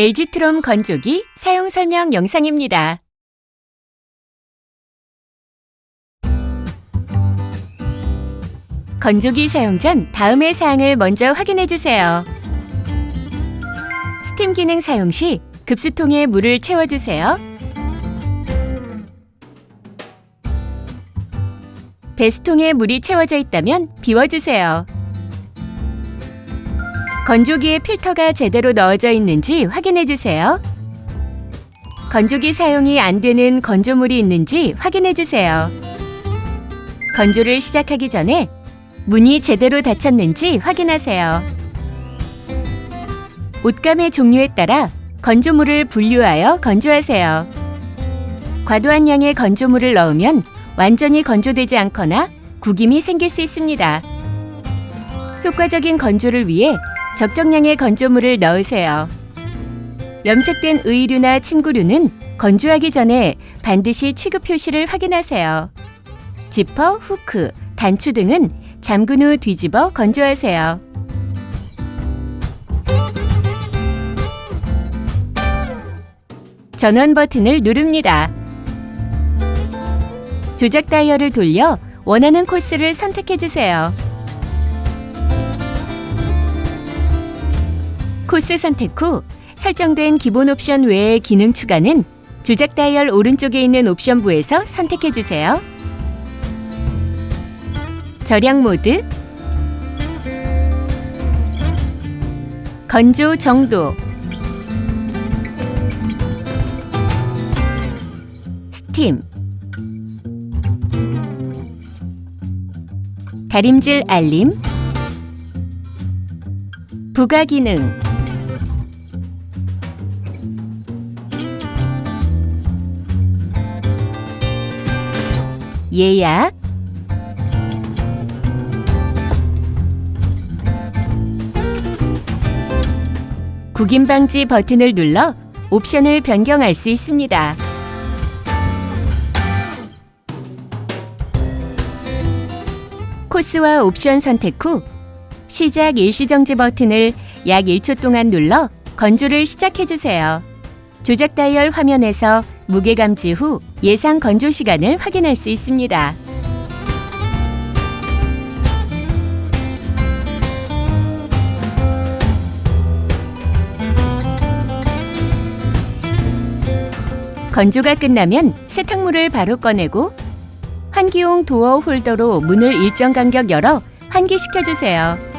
LG트롬 건조기 사용 설명 영상입니다. 건조기 사용 전 다음의 사항을 먼저 확인해 주세요. 스팀 기능 사용 시 급수통에 물을 채워 주세요. 배수통에 물이 채워져 있다면 비워 주세요. 건조기에 필터가 제대로 넣어져 있는지 확인해 주세요. 건조기 사용이 안 되는 건조물이 있는지 확인해 주세요. 건조를 시작하기 전에 문이 제대로 닫혔는지 확인하세요. 옷감의 종류에 따라 건조물을 분류하여 건조하세요. 과도한 양의 건조물을 넣으면 완전히 건조되지 않거나 구김이 생길 수 있습니다. 효과적인 건조를 위해 적정량의 건조물을 넣으세요. 염색된 의류나 침구류는 건조하기 전에 반드시 취급 표시를 확인하세요. 지퍼, 후크, 단추 등은 잠근 후 뒤집어 건조하세요. 전원 버튼을 누릅니다. 조작 다이얼을 돌려 원하는 코스를 선택해 주세요. 코스 선택 후 설정된 기본 옵션 외의 기능 추가는 조작 다이얼 오른쪽에 있는 옵션 부에서 선택해 주세요. 절약 모드 건조 정도 스팀 다림질 알림 부가 기능 예약 구김 방지 버튼을 눌러 옵션을 변경할 수 있습니다. 코스와 옵션 선택 후 시작 일시정지 버튼을 약 1초 동안 눌러 건조를 시작해 주세요. 조작 다이얼 화면에서 무게 감지 후 예상 건조 시간을 확인할 수 있습니다. 건조가 끝나면 세탁물을 바로 꺼내고 환기용 도어 홀더로 문을 일정 간격 열어 환기시켜 주세요.